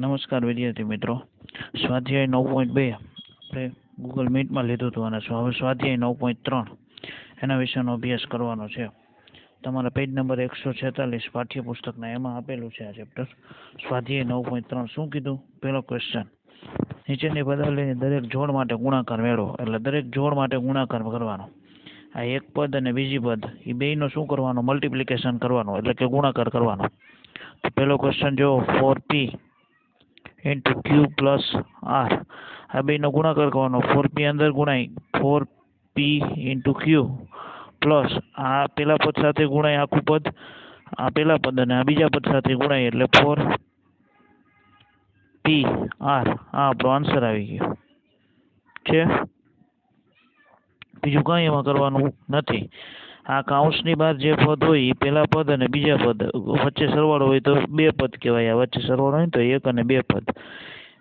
નમસ્કાર વિદ્યાર્થી મિત્રો. સ્વાધ્યાય નવ પોઈન્ટ બે આપણે ગૂગલ મીટમાં લીધું હતું અને હવે સ્વાધ્યાય નવ પોઈન્ટ ત્રણ એના વિશેનો અભ્યાસ કરવાનો છે. તમારા પેજ નંબર એકસો છેતાલીસ પાઠ્યપુસ્તકના એમાં આપેલું છે આ ચેપ્ટર સ્વાધ્યાય નવ પોઈન્ટ ત્રણ શું કીધું? પહેલો ક્વેશ્ચન નીચેની પદાવલીની દરેક જોડ માટે ગુણાકાર મેળવો. એટલે દરેક જોડ માટે ગુણાકાર કરવાનો. આ એક પદ અને બીજી પદ એ બેયનો શું કરવાનો? મલ્ટિપ્લિકેશન કરવાનો. એટલે કે ગુણાકાર કરવાનો. પહેલો ક્વેશ્ચન જો four P into Q plus R આ બેનો ગુણાકાર કરવાનો. ફોર પી અંદર ગુણાય. Four P into Q plus આ પેલા પદ સાથે ગુણાય આખું પદ. આ પેલા પદ અને આ બીજા પદ સાથે ગુણાય એટલે ફોર પી આર આ આપણો આન્સર આવી ગયો. છે? બીજું કાંઈ એમાં કરવાનું નથી. આ કાઉન્સની બહાર જે પદ હોય એ પહેલા પદ અને બીજા પદ. વચ્ચે સરવાળો હોય તો બે પદ કહેવાય. આ વચ્ચે સરવાળો હોય તો એક અને બે પદ.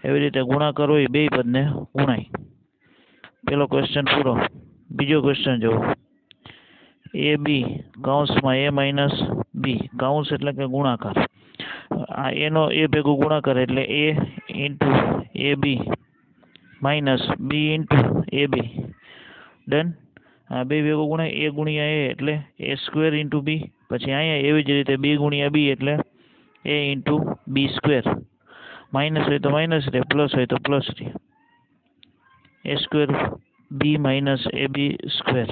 એવી રીતે ગુણાકાર હોય બે પદને ગુણાય. પેલો ક્વેશ્ચન પૂરો. બીજો ક્વેશ્ચન જુઓ. એ બી કાઉન્સમાં એ માઇનસ બી કાઉન્સ એટલે કે ગુણાકાર. આ એનો એ ભેગો ગુણાકાર એટલે A into A B minus B into A B done આ બે ભેગો ગુણાય એ ગુણ્યા એ એટલે એ સ્ક્વેર ઇન્ટુ બી પછી અહીંયા એવી જ રીતે બી ગુણ્યા બી એટલે A into B square minus હોય તો માઇનસ રહે પ્લસ હોય તો પ્લસ રહે A square B minus A B square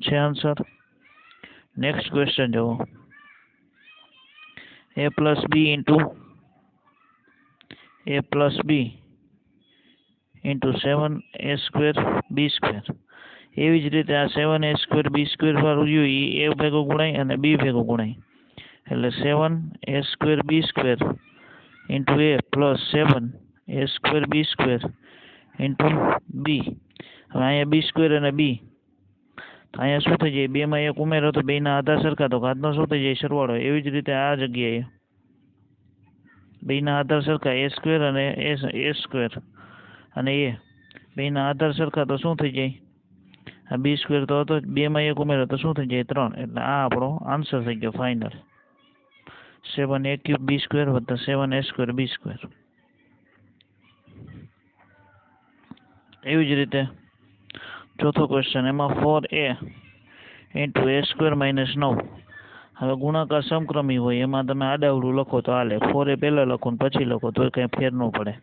છે આન્સર નેક્સ્ટ ક્વેશ્ચન જુઓ. A plus B into A plus B into seven A square B square એવી જ રીતે આ સેવન એ સ્ક્વેર બી સ્ક્વેર વાળું રહ્યું એ ભેગો ગુણાય અને બી ભેગો ગુણાય. એટલે seven A square B square into A plus seven A square B square into B હવે અહીંયા બી સ્ક્વેર અને બી તો અહીંયા શું થઈ જાય? બેમાં એક ઉમેરો તો બેના આધાર સરખા, તો ઘાતનો શું થઈ જાય? સરવાળો. એવી જ રીતે આ જગ્યાએ. બેના આધાર સરખા એ સ્ક્વેર અને એ સ્ક્વેર અને એ બેના આધાર સરખા તો શું થઈ જાય? આ બી સ્ક્વેર તો હતો બેમાં એક ઉમેરો તો શું થઈ જાય? ત્રણ. એટલે આ આપણો આન્સર થઈ ગયો final seven A cube B square વત્તા સેવન એ સ્ક્વેર બી સ્ક્વેર એવી જ રીતે ચોથો ક્વેશ્ચન એમાં four A into A square minus નવ. હવે ગુણાકાર સમક્રમી હોય, એમાં તમે આડાવડું લખો તો હાલે. ફોર એ પહેલાં લખો ને પછી લખો, તો કંઈ ફેર ન પડે.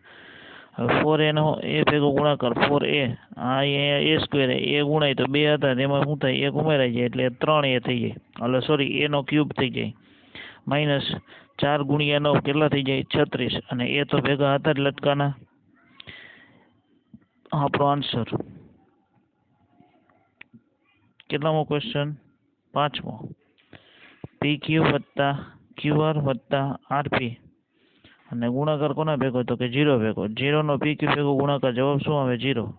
ફોર એનો એ ભેગો ગુણાકાર ફોર એ આ એ સ્ક્વેર એ ગુણાય તો બે હતા, તેમાં શું થાય, એક ઉમેરાઈ જાય, એટલે ત્રણ એ થઈ જાય. એટલે સોરી એનો ક્યુબ થઈ જાય. માઇનસ ચાર ગુણ્યા નવ કેટલા થઈ જાય? છત્રીસ. અને એ તો ભેગા હતા જ લટકાના. આપણો આન્સર કેટલામો ક્વેશ્ચન પાંચમો. પી ક્યુ વત્તા ક્યુ આર વત્તા આરપી અને ગુણાકાર કોના ભેગો તો કે જીરો ભેગો જીરોનો પી ક્યુ ભેગો ગુણાકાર જવાબ શું આવે? જીરો.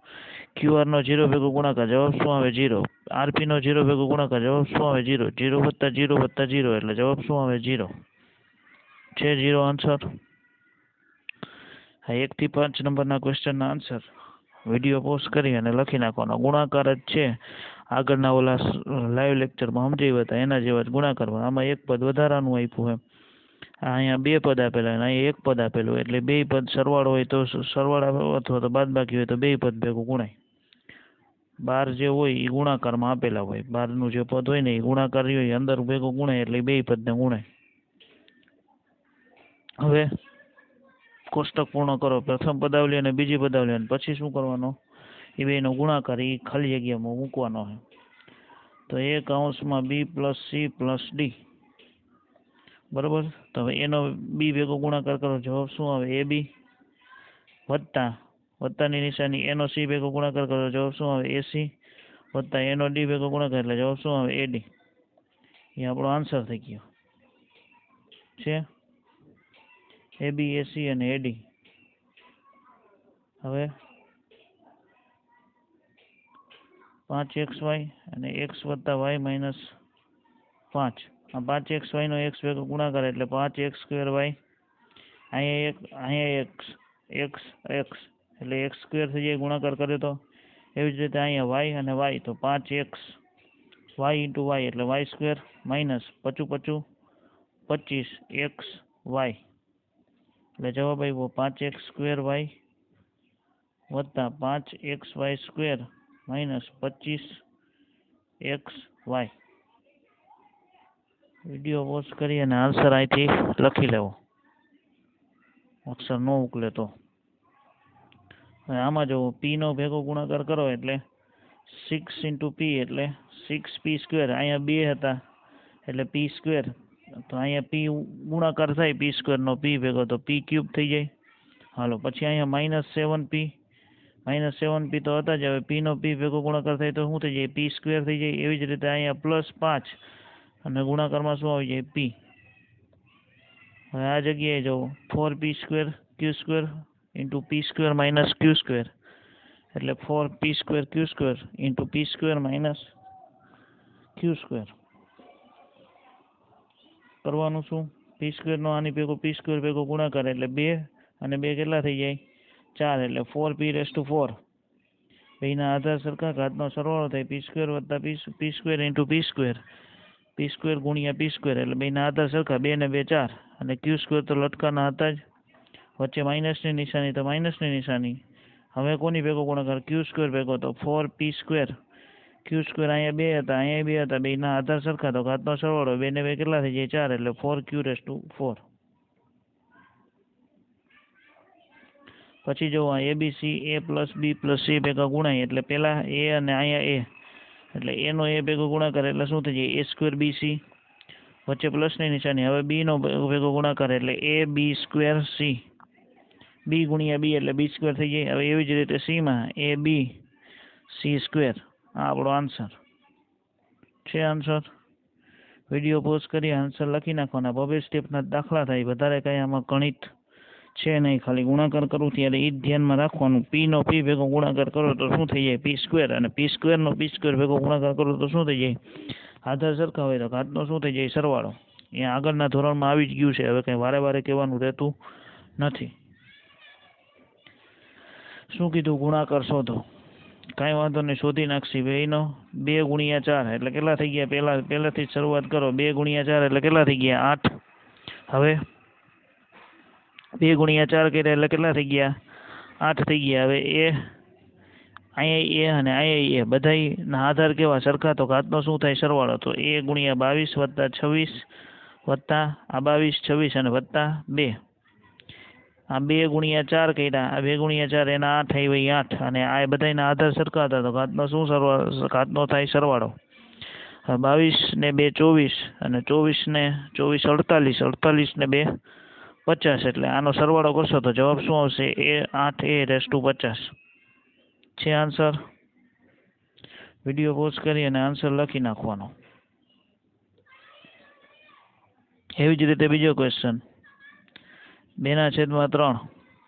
ક્યુ આરનો જીરો ભેગો ગુણાકાર જવાબ શું આવે? જીરો. આરપીનો જીરો ભેગો ગુણાકાર જવાબ શું આવે? જીરો. જીરો વત્તા જીરો વત્તા જીરો એટલે જવાબ શું આવે? જીરો. છે જીરો આન્સર? હા, એકથી પાંચ નંબરના ક્વેશ્ચનના આન્સર. વીડિયો પોસ્ટ કરી અને લખી નાખવાનો. ગુણાકાર જ છે. આગળના ઓલા લાઈવ લેક્ચરમાં સમજાવ્યા હતા. એના જેવા જ ગુણાકાર. આમાં એક પદ વધારાનું આપ્યું એમ. અહીંયા બે પદ આપેલા અને અહીંયા એક પદ આપેલું એટલે બે પદ સરવાળો હોય તો સરવાળા અથવા તો બાદબાકી હોય તો બે પદ ભેગું ગુણાય. બાર જે હોય એ ગુણાકારમાં આપેલા હોય. બારનું જે પદ હોય ને એ ગુણાકાર હોય અંદર ભેગું ગુણાય એટલે બે પદને ગુણાય. હવે કોષ્ટક પૂર્ણ કરો. પ્રથમ પદાવલી અને બીજી પદાવલી અને પછી શું કરવાનો? એ બેનો ગુણાકાર એ ખાલી જગ્યામાં મૂકવાનો છે તો A કાઉન્સમાં B plus C plus D. બરાબર? તો હવે એનો બી ભેગો ગુણાકાર કરો. જવાબ શું આવે? એ બી વત્તા, વત્તાની નિશાની એનો સી ભેગો ગુણાકાર કરો. જવાબ શું આવે? એ સી વત્તા એનો ડી ભેગો ગુણાકાર. એટલે જવાબ શું આવે? એ ડી એ આપણો આન્સર થઈ ગયો. છે? એ બી એ સી અને એ ડી હવે પાંચ એક્સ વાય અને એક્સ વત્તા વાય માઇનસ પાંચ. આ પાંચ એક્સ વાયનો એક્સ ભેગો ગુણાકાર એટલે પાંચ એક્સ સ્ક્વેર વાય. અહીંયા એક, અહીંયા એક્સ એક્સ એક્સ એટલે એક્સ સ્ક્વેર થઈ જાય ગુણાકાર કર્યો તો. એવી જ રીતે અહીંયા વાય અને વાય, તો પાંચ એક્સ. વાય ઇન્ટુ વાય એટલે વાય સ્ક્વેર માઇનસ પચું પચું પચીસ એક્સ વાય. એટલે જવાબ આવ્યો પાંચ એક્સ સ્ક્વેર વાય વત્તા પાંચ એક્સ વાય સ્ક્વેર માઇનસ પચીસ એક્સ વાય. વીડિયો પોઝ કરી અને આન્સર અહીંથી લખી લેવો. અક્ષર ન ઉકલે તો. હવે આમાં જો પીનો ભેગો ગુણાકાર કરો એટલે સિક્સ ઇન્ટુ પી એટલે સિક્સ પી સ્ક્વેર અહીંયા બે હતા એટલે પી સ્ક્વેર તો અહીંયા પી ગુણાકાર થાય પી સ્ક્વેરનો પી ભેગો તો પી ક્યુબ થઈ જાય. હાલો, પછી અહીંયા માઇનસ સેવન પી માઇનસ સેવન પી તો હતા જ. હવે પીનો પી ભેગો ગુણાકાર થાય તો શું થઈ જાય? પી સ્ક્વેર થઈ જાય. એવી જ રીતે અહીંયા પ્લસ પાંચ. અને ગુણાકારમાં શું આવી જાય? પી હવે આ જગ્યાએ જો four P square Q square into P square minus Q square એટલે four P square Q square into P square minus Q square કરવાનું શું? પી સ્ક્વેરનો આની ભેગો પી સ્ક્વેર ભેગો ગુણાકાર એટલે બે અને બે કેટલા થઈ જાય? ચાર. એટલે four P raise to four બેના આધાર સરખા ઘાતનો સરવાળો થાય. પી સ્ક્વેર વત્તા P P square into P square P square ગુણ્યા પી સ્ક્વેર એટલે બેના આધાર સરખા બે ને બે ચાર. અને ક્યુ સ્ક્વેર તો લટકાના હતા જ. વચ્ચે માઇનસની નિશાની તો માઇનસની નિશાની. હવે કોની ભેગો ગુણાકાર ક્યુ સ્ક્વેર ભેગો. તો four P square Q square અહીંયા બે હતા, અહીંયા બે હતા. બેના આધાર સરખા. તો ઘાતનો સરવાળો બે ને બે કેટલા થઈ જાય? ચાર. એટલે four Q raise to four પછી જો આ ABC A plus B plus C ભેગા ગુણાય, એટલે પહેલાં એ અને અહીંયા એ એટલે એનો એ ભેગો ગુણાકાર, એટલે શું થઈ જાય? એ સ્ક્વેર બી સી વચ્ચે પ્લસની નિશાની. હવે બીનો ભેગો ગુણાકાર, એટલે એ બી સ્ક્વેર સી બી ગુણ્યા બી એટલે બી સ્ક્વેર થઈ જાય. હવે એવી જ રીતે સીમાં એ બી સી સ્ક્વેર આ આપણો આન્સર છે આન્સર વીડિયો પોઝ કરી આન્સર લખી નાખવાના. બબે સ્ટેપના દાખલા થાય. વધારે કંઈ આમાં ગણિત છે નહીં. ખાલી ગુણાકાર કરું ત્યારે એ જ ધ્યાનમાં રાખવાનું. પીનો પી ભેગો ગુણાકાર કરો તો શું થઈ જાય? પી સ્ક્વેર અને પી સ્ક્વેરનો પી સ્ક્વેર ભેગો ગુણાકાર કરો તો શું થઈ જાય? આધાર સરખા હોય તો ઘાતનો શું થઈ જાય? સરવાળો. અહીંયા આગળના ધોરણમાં આવી જ ગયું છે. હવે કંઈ વારે વારે કહેવાનું રહેતું નથી. શું કીધું? ગુણાકાર શોધો. કાંઈ વાંધો નહીં. શોધી નાખશી. બેનો બે ગુણ્યા ચાર. એટલે કેટલા થઈ ગયા? પહેલાં, પહેલાંથી જ શરૂઆત કરો. બે ગુણ્યા ચાર એટલે કેટલા થઈ ગયા? આઠ. હવે બે ગુણ્યા ચાર કર્યા એટલે કેટલા થઈ ગયા? આઠ થઈ ગયા. હવે એ અહીંયા એ અને અહીંયા એ બધાના આધાર કેવા? સરખા? તો ઘાતનો શું થાય? સરવાળો. તો એ ગુણ્યા બાવીસ વત્તા છવ્વીસ વત્તા આ બાવીસ, છવ્વીસ અને વત્તા બે. આ બે ગુણ્યા ચાર કર્યા. આ બે ગુણ્યા ચાર એના આઠ આવી આઠ અને આ બધાના આધાર સરખા હતા. તો ઘાતનો શું સરવાળો ઘાતનો થાય? સરવાળો. બાવીસ ને બે ચોવીસ અને ચોવીસ ને ચોવીસ અડતાલીસ. અડતાલીસ ને બે પચાસ એટલે આનો સરવાળો કરશો તો જવાબ શું આવશે? એ આઠ, એ રેસ ટુ પચાસ. છે આન્સર વીડિયો પોઝ કરી અને આન્સર લખી નાખવાનો. એવી જ રીતે બીજો ક્વેશ્ચન બેના છેદમાં ત્રણ.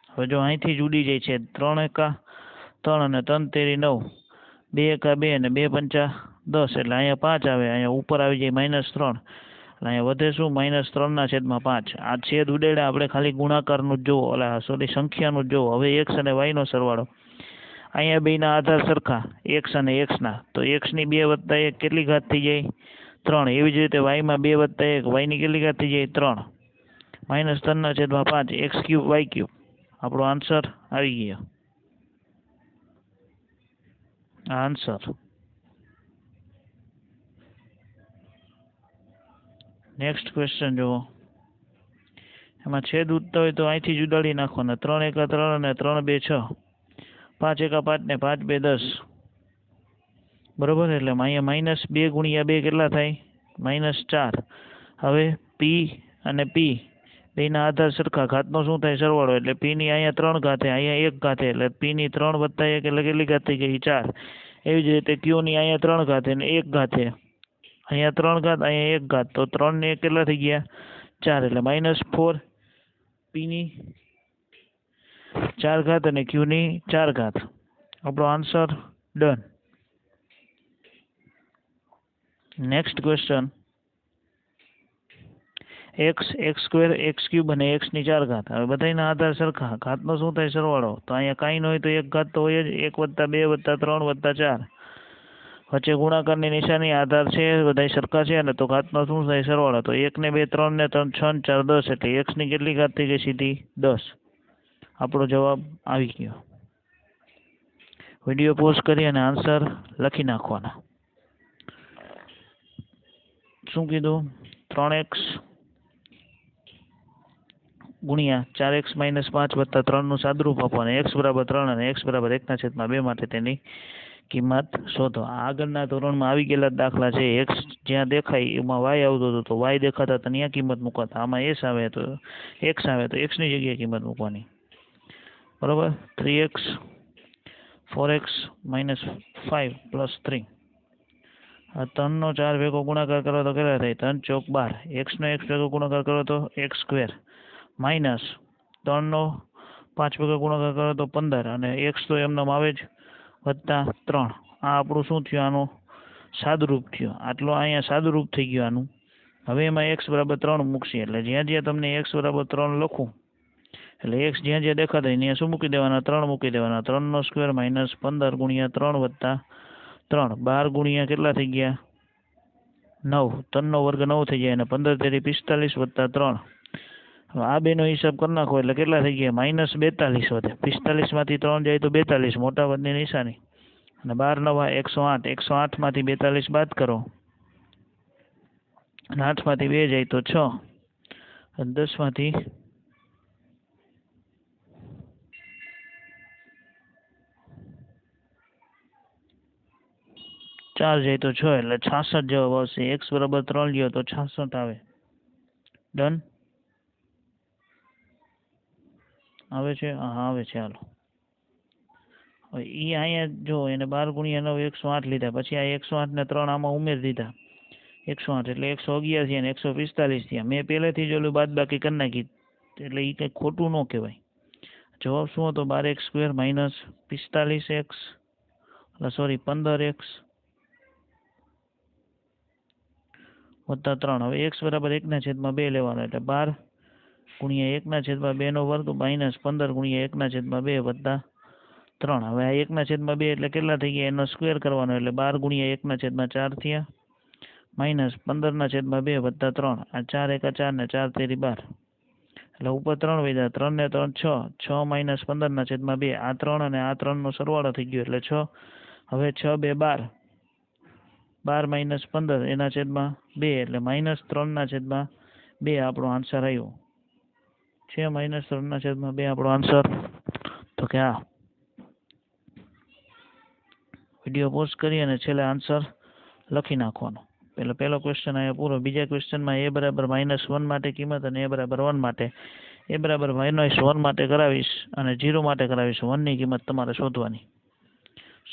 હવે જો અહીંથી જ ઉડી જાય છે, ત્રણ એકા ત્રણ અને ત્રણ તેરી નવ. બે એકા બે અને બે પંચા દસ એટલે અહીંયા પાંચ આવે, અહીંયા ઉપર આવી જાય માઇનસ ત્રણ. અહીંયા વધે શું? માઇનસ ત્રણના છેદમાં પાંચ. આ છેદ ઉડેડે આપણે ખાલી ગુણાકારનું જ જોવો. એટલે સોરી સંખ્યાનું જ જોવો. હવે એક્સ અને વાયનો સરવાળો. અહીંયા બેના આધાર સરખા. એક્સ અને એક્સના તો એક્સની બે વત્તા એક કેટલી ઘાત થઈ જાય? ત્રણ. એવી જ રીતે વાયમાં બે વત્તા એક. વાયની કેટલી ઘાત થઈ જાય? ત્રણ. માઇનસ ત્રણના છેદમાં પાંચ. એક્સ ક્યુબ વાય ક્યુબ આપણો આન્સર આવી ગયો. આન્સર નેક્સ્ટ ક્વેશ્ચન જુઓ. એમાં છેદ ઉઠતા હોય તો અહીંથી જ ઉડાડી નાખવાના. ત્રણ એકા ત્રણ અને ત્રણ બે છ. પાંચ એકા પાંચ ને પાંચ બે દસ. બરોબર? એટલે અહીંયા માઇનસ બે ગુણ્યા બે કેટલા થાય? માઇનસ ચાર. હવે પી અને પી બેના આધાર સરખા. ઘાતનો શું થાય? સરવાળો. એટલે પીની અહીંયા ત્રણ ઘાતે અહીંયા એક ઘાતે એટલે પીની ત્રણ વત્તા એક એટલે કેટલી ઘાત થઈ ગઈ? ચાર. એવી જ રીતે ક્યુની અહીંયા ત્રણ ઘાતે ને એક ઘાતે અહીંયા ત્રણ ઘાત, અહીંયા એક ઘાત. તો ત્રણ ને એક કેટલા થઈ ગયા? ચાર. એટલે માઇનસ ફોર પીની ચાર ઘાત અને ક્યુની ચાર ઘાત. આપણો answer done next question X X square X cube અને એક્સની ચાર ઘાત. હવે બધાના આધાર સરખા. ઘાતનો શું થાય? સરવાળો. તો અહીંયા કાંઈ ન હોય તો એક ઘાત તો હોય જ. એક વત્તા બે વત્તા ત્રણ વત્તા ચાર. વચ્ચે ગુણાકારની નિશાની આધાર છે, બધાય સરખા છે અને તો ઘાતનો શું થાય? સરવાળો. તો એક ને બે, ત્રણ ને ત્રણ, છ ને ચાર, દસ એટલે એક્સની કેટલી ઘાત થઈ ગઈ સીધી? દસ. આપણો જવાબ આવી ગયો. વીડિયો પોઝ કરી અને આન્સર લખી નાખવાના. શું કીધું? ત્રણ એક્સ ગુણ્યા ચાર એક્સ માઇનસ પાંચ વત્તા ત્રણનું સાદરૂપ આપવાનું. એક્સ બરાબર ત્રણ અને એક્સ બરાબર એકના છેદમાં બે માટે તેની કિંમત શોધો. આગળના ધોરણમાં આવી ગયેલા દાખલા છે. એક્સ જ્યાં દેખાય એમાં વાય આવતો હતો તો વાય દેખાતા હતા ત્યાં કિંમત મૂકવાતા. આમાં એસ આવે તો એક્સ આવે તો એક્સની જગ્યાએ કિંમત મૂકવાની. બરાબર? Three x four x minus five plus three આ ત્રણનો ચાર ભેગો ગુણાકાર કરો તો કેટલા થાય? ત્રણ ચોક બાર. એક્સનો એક્સ ભેગો ગુણાકાર કરો તો એક્સ સ્ક્વેર માઇનસ ત્રણનો પાંચ ભેગો ગુણાકાર કરો તો પંદર. અને એક્સ તો એમનામ આવે જ વત્તા ત્રણ. આ આપણું શું થયું? આનું સાદુરૂપ થયું. આટલો અહીંયા સાદુરૂપ થઈ ગયું આનું. હવે એમાં એક્સ બરાબર ત્રણ મૂકશે. એટલે જ્યાં જ્યાં તમને એક્સ બરાબર ત્રણ લખું, એટલે એક્સ જ્યાં જ્યાં દેખાતા હોય ત્યાં શું મૂકી દેવાના? ત્રણ મૂકી દેવાના. ત્રણનો સ્ક્વેર માઇનસ પંદર ગુણ્યા ત્રણ વત્તા ત્રણ. બાર ગુણ્યા કેટલા થઈ ગયા? નવ. ત્રણનો વર્ગ નવ થઈ જાય અને પંદર તેરી પિસ્તાલીસ વત્તા ત્રણ. આ બેનો હિસાબ કરી નાખો એટલે કેટલા થઈ ગયા? માઇનસ બેતાલીસ વધે. પિસ્તાલીસમાંથી ત્રણ જાય તો બેતાલીસ, મોટા વધની નિશાની. અને બાર નવા એકસો આઠ. એકસો આઠમાંથી બેતાલીસ બાદ કરો. અને આઠમાંથી બે જાય તો છ. અને દસમાંથી ચાર જાય તો છ. એટલે છાસઠ જવાબ આવશે. એક્સ બરાબર ત્રણ લ્યો તો છાસઠ આવે. ડન? આવે છે? હા, આવે છે. હાલો. હવે એ અહીંયા જો એને બાર ગુણ્યા નવ, એકસો આઠ લીધા. પછી આ એકસો આઠને ત્રણ આમાં ઉમેરી દીધા. એકસો આઠ એટલે એકસો અગિયાર થયા અને એકસો પિસ્તાલીસ થયા. મેં પહેલેથી જ ઓલું બાદબાકી કરી નાખી. એટલે એ કંઈ ખોટું ન કહેવાય. જવાબ શું હતો? બાર એક્સ સ્ક્વેર માઇનસ પિસ્તાલીસ એક્સ એટલે સોરી, પંદર એક્સ વત્તા ત્રણ. હવે એક્સ બરાબર એકના છેદમાં બે લેવાનો. એટલે બાર ગુણ્યા એકના છેદમાં બેનો વર્ગ માઇનસ પંદર ગુણ્યા એકના છેદમાં બે વત્તા ત્રણ. હવે આ એકના છેદમાં બે એટલે કેટલા થઈ ગયા? એનો સ્ક્વેર કરવાનો એટલે બાર ગુણ્યા એકના છેદમાં ચાર થયા. માઇનસ પંદરના છેદમાં બે વત્તા ત્રણ. આ ચાર એકા ચાર ને ચાર તેરી બાર. એટલે ઉપર ત્રણ વધ્યા. ત્રણ ને ત્રણ છ. છ માઇનસ પંદરના છેદમાં બે. આ ત્રણ અને આ ત્રણનો સરવાળો થઈ ગયો એટલે છ. હવે છ બે બાર. બાર માઇનસ પંદર એના છેદમાં બે એટલે માઇનસ ત્રણના છેદમાં બે આપણો આન્સર આવ્યો. છે માઇનસ ત્રણના છેદમાં બે આપણો આન્સર તો કે આ વીડિયો પોઝ કરી અને છેલ્લે આન્સર લખી નાખવાનો. પેલો પહેલો ક્વેશ્ચન અહીંયા પૂરો. બીજા ક્વેશ્ચનમાં એ બરાબર માઇનસ વન માટે કિંમત અને એ બરાબર વન માટે. એ બરાબર માઇનસ વન માટે કરાવીશ અને જીરો માટે કરાવીશ. વનની કિંમત તમારે શોધવાની.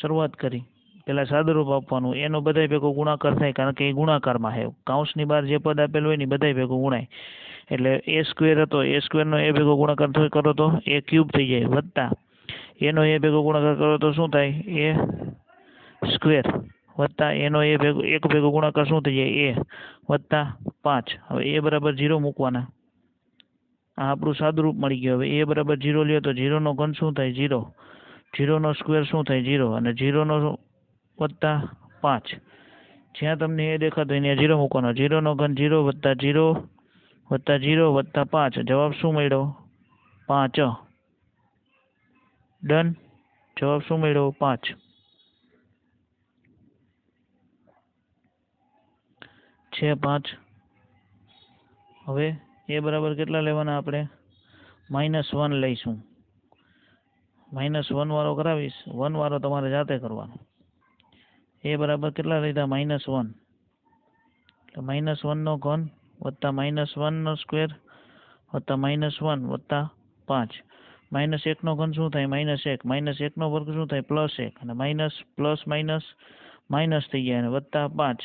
શરૂઆત કરી. પહેલાં સાદુરૂપ આપવાનું, એનો બધાય ભેગો ગુણાકાર થાય, કારણ કે એ ગુણાકારમાં છે. કાઉન્સની બહાર જે પદ આપેલું હોય ને બધાય ભેગો ગુણાય. એટલે એ સ્ક્વેર હતો, એ સ્ક્વેરનો એ ભેગો ગુણાકાર કરો તો એ ક્યુબ થઈ જાય, વત્તા. એનો એ ભેગો ગુણાકાર કરો તો શું થાય? એ સ્ક્વેર. વત્તા, એનો એ ભેગો, એક ભેગો ગુણાકાર શું થઈ જાય? એ. વત્તા પાંચ. હવે એ બરાબર જીરો મૂકવાના. આ આપણું સાદુરૂપ મળી ગયું. હવે એ બરાબર જીરો લ્યો તો જીરોનો ઘન શું થાય? જીરો જીરોનો સ્ક્વેર શું થાય? જીરો અને જીરોનો વત્તા પાંચ. જ્યાં તમને એ દેખાતો હોય જીરો મૂકવાનો. જીરોનો ઘન જીરો વત્તા જીરો વત્તા જીરો વત્તા પાંચ. જવાબ શું મળ્યો? પાંચ. ડન. જવાબ શું મળ્યો? પાંચ. છે પાંચ. હવે એ બરાબર કેટલા લેવાના આપણે? માઇનસ વન લઈશું. માઇનસ વન વાળો કરાવીશ. વન વાળો તમારે જાતે કરવાનો. એ બરાબર કેટલા લીધા? માઇનસ વન એટલે માઇનસ વનનો ઘન વત્તા માઇનસ વનનો સ્ક્વેર વત્તા માઇનસ વન વત્તા પાંચ. માઇનસ એકનો ઘન શું થાય? માઇનસ એક. માઇનસ એકનો વર્ગ શું થાય? પ્લસ એક. અને માઇનસ પ્લસ માઇનસ માઇનસ થઈ ગયા. અને વત્તા પાંચ.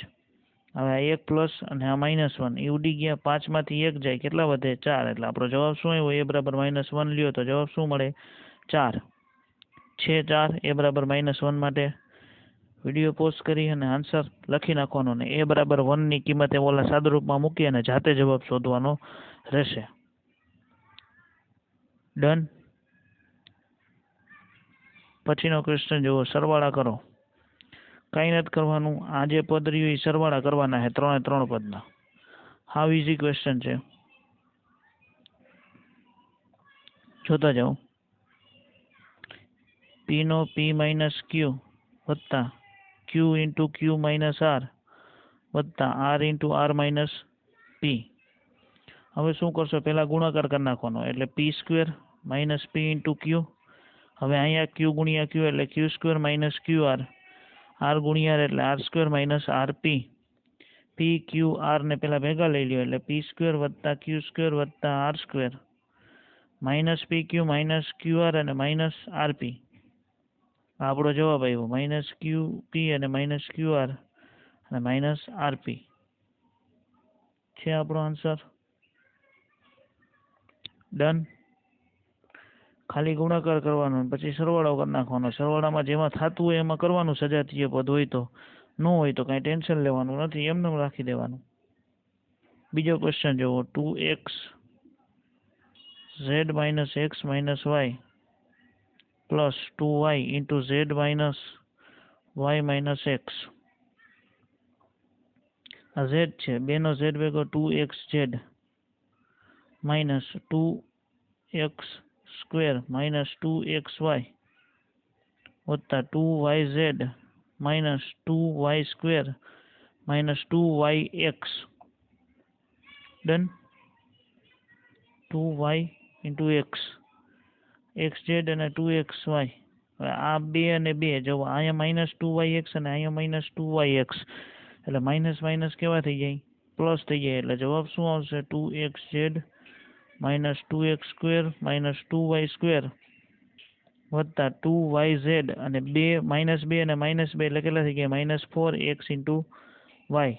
હવે આ એક પ્લસ અને આ માઇનસ વન એ ઉડી ગયા. પાંચમાંથી એક જાય. કેટલા વધે? ચાર. એટલે આપણો જવાબ શું આવ્યો? એ બરાબર માઇનસ વન લ્યો તો જવાબ શું મળે? ચાર. છે ચાર એ બરાબર માઇનસ વન માટે વીડિયો પોસ્ટ કરી અને આન્સર લખી નાખવાનો ને એ બરાબર વનની કિંમત એ ઓલા સાદુરૂપમાં મૂકી અને જાતે જવાબ શોધવાનો રહેશે. ડન પછીનો ક્વેશ્ચન જુઓ, સરવાળા કરો. કંઈ નથી કરવાનું આ જે પદ રહ્યું એ સરવાળા કરવાના છે ત્રણે ત્રણ પદના. હાવ ઇઝી ક્વેશ્ચન છે. જોતા જાઓ. પીનો પી માઇનસ ક્યુ વત્તા q into q minus r વત્તા r into r minus p હવે શું કરશો? પહેલાં ગુણાકાર કરી નાખવાનો. એટલે p square minus p into q હવે અહીંયા ક્યુ ગુણ્યા ક્યુ એટલે q square minus q r r ગુણ્યા આર એટલે r square minus r p p q r ને પહેલાં ભેગા લઈ લ્યો. એટલે પી સ્ક્વેર વત્તા ક્યુ સ્ક્વેર વત્તા r square minus p q minus q r અને માઇનસ આર પી આપણો જવાબ આવ્યો માઇનસ ક્યુ પી અને માઇનસ ક્યુ આર અને માઇનસ આર પી છે આપણો આન્સર ડન ખાલી ગુણાકાર કરવાનો પછી સરવાળો કરી નાખવાનો. સરવાળામાં જેમાં થતું હોય એમાં કરવાનું સજાતીય પદ હોય તો, ન હોય તો કાંઈ ટેન્શન લેવાનું નથી, એમને એમ રાખી દેવાનું. બીજો ક્વેશ્ચન જુઓ two x z minus x minus y plus two Y into Z minus Y minus X આ ઝેડ છે બેનો ઝેડ ભેગો two X Z minus two X square minus two X Y વત્તા two Y Z minus two Y square minus two Y X done two Y into X X z અને two x y આ બે અને બે, જો અહીંયા minus two y x અને અહીંયા માઇનસ ટુ વાય એક્સ એટલે માઇનસ માઇનસ કેવા થઈ જાય? પ્લસ થઈ જાય. એટલે જવાબ શું આવશે? Two x z minus two x square minus two y square વત્તા ટુ વાય ઝેડ અને બે માઇનસ બે અને માઇનસ બે એટલે કેટલા થઈ ગયા? Minus four x into y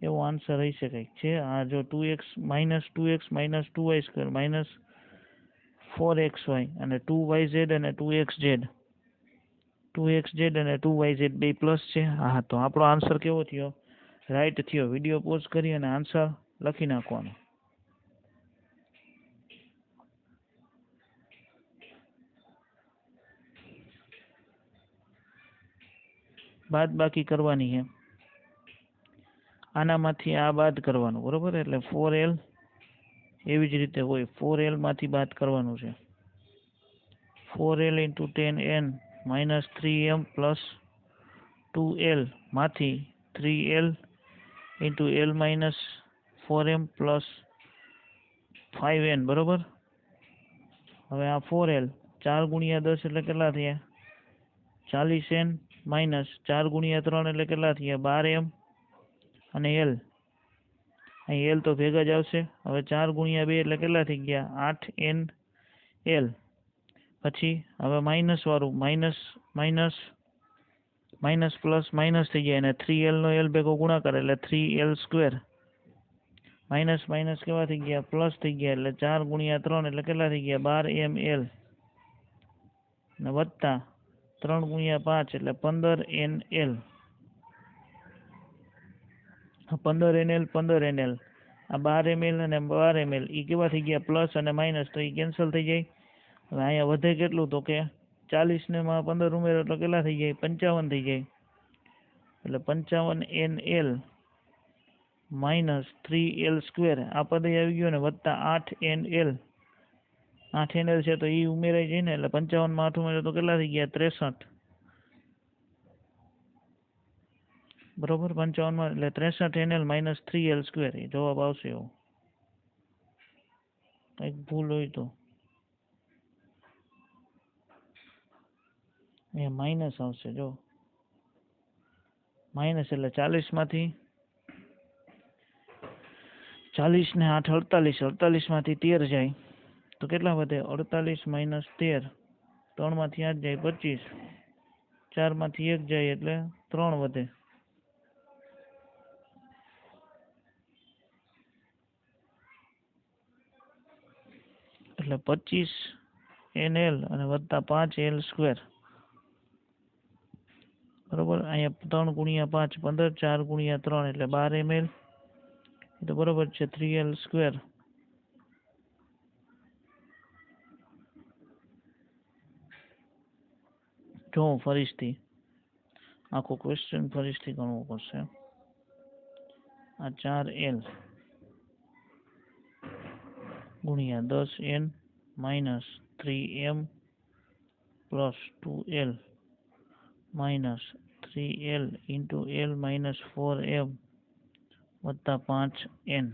એવો આન્સર રહી શકે છે. આ જો two x minus two x minus two y square minus four x y અને ટુ વાય ઝેડ અને two x z two x z અને ટુ વાય ઝેડ બે પ્લસ છે. હા તો આપણો આન્સર કેવો થયો? રાઈટ થયો. વીડિયો પોઝ કરી અને આન્સર લખી નાખવાનો. બાદ બાકી કરવાની છે. આનામાંથી આ બાદ કરવાનું. બરોબર? એટલે ફોર એલ એવી જ રીતે હોય. ફોર એલમાંથી બાદ કરવાનું છે. Four l into ten n minus three m plus two એલમાંથી three l into l minus four m plus five n બરોબર? હવે આ ફોર એલ ચાર ગુણ્યા દસ એટલે કેટલા થયા? ચાલીસ એન માઇનસ ચાર ગુણ્યા ત્રણ એટલે કેટલા થયા? બાર એમ અને એલ અહીં એલ તો ભેગા જ આવશે. હવે ચાર ગુણ્યા બે એટલે કેટલા થઈ ગયા? આઠ એન એલ પછી હવે માઇનસવાળું minus minus minus plus minus થઈ ગયા. અને થ્રી એલનો એલ ભેગો ગુણાકાર એટલે three l square minus minus કેવા થઈ ગયા? પ્લસ થઈ ગયા એટલે ચાર ગુણ્યા ત્રણ એટલે કેટલા થઈ ગયા? બાર એમ એલ ને વત્તા ત્રણ ગુણ્યા પાંચ એટલે પંદર એન એલ પંદર એનએલ પંદર એનએલ. આ બાર એમએલ અને બાર એમએલ. એ કેવા થઈ ગયા? પ્લસ અને માઇનસ. તો એ કેન્સલ થઈ જાય. હવે અહીંયા વધે કેટલું? તો કે ચાલીસને માં પંદર ઉમેરો એટલે કેટલા થઈ જાય? પંચાવન થઈ જાય. એટલે પંચાવન n l minus three l square. આ પદ આવી ગયો ને વત્તા આઠ એન એલ આઠ એન એલ છે તો એ ઉમેરાઈ જાય ને. એટલે પંચાવનમાં આઠ ઉમેરો તો કેટલા થઈ ગયા? ત્રેસઠ. બરોબર? પંચાવનમાં, એટલે ત્રેસઠ n l minus three l square એ જવાબ આવશે એવો. કંઈક ભૂલ હોય તો. એ માઇનસ આવશે, જો. માઇનસ એટલે ચાલીસમાંથી ચાલીસ ને આઠ અડતાલીસ, અડતાલીસમાંથી તેર જાય. તો કેટલા વધે? અડતાલીસ માઇનસ તેર. ત્રણમાંથી આઠ જાય પચીસ. ચારમાંથી એક જાય એટલે ત્રણ વધે. એટલે પચીસ એન એલ અને વત્તા પાંચ એલ સ્ક્વેર. બરોબર? અહીંયા ત્રણ ગુણ્યા પાંચ પંદર, ચાર ગુણ્યા ત્રણ એટલે બાર એમ એલ એ તો બરોબર છે થ્રી એલ સ્ક્વેર. જો ફરીથી આખો ક્વેશ્ચન ફરીથી ગણવો પડશે. આ ચાર એલ. ગુણ્યા દસ n minus three m plus two l minus three l into l minus four m વત્તા પાંચ એન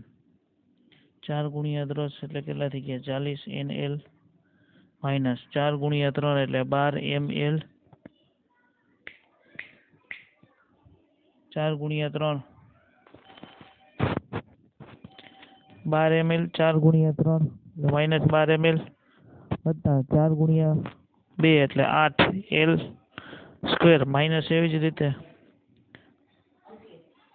ચાર ગુણ્યા દસ એટલે કેટલા થઈ ગયા ચાલીસ એન એલ માઇનસ ચાર ગુણ્યા ત્રણ એટલે બાર એમ એલ ચાર ગુણ્યા ત્રણ બાર એમએલ ચાર ગુણ્યા ત્રણ માઇનસ બાર એમએલ વત્તા ચાર ગુણ્યા બે એટલે આઠ એલ સ્ક્વેર માઇનસ એવી જ રીતે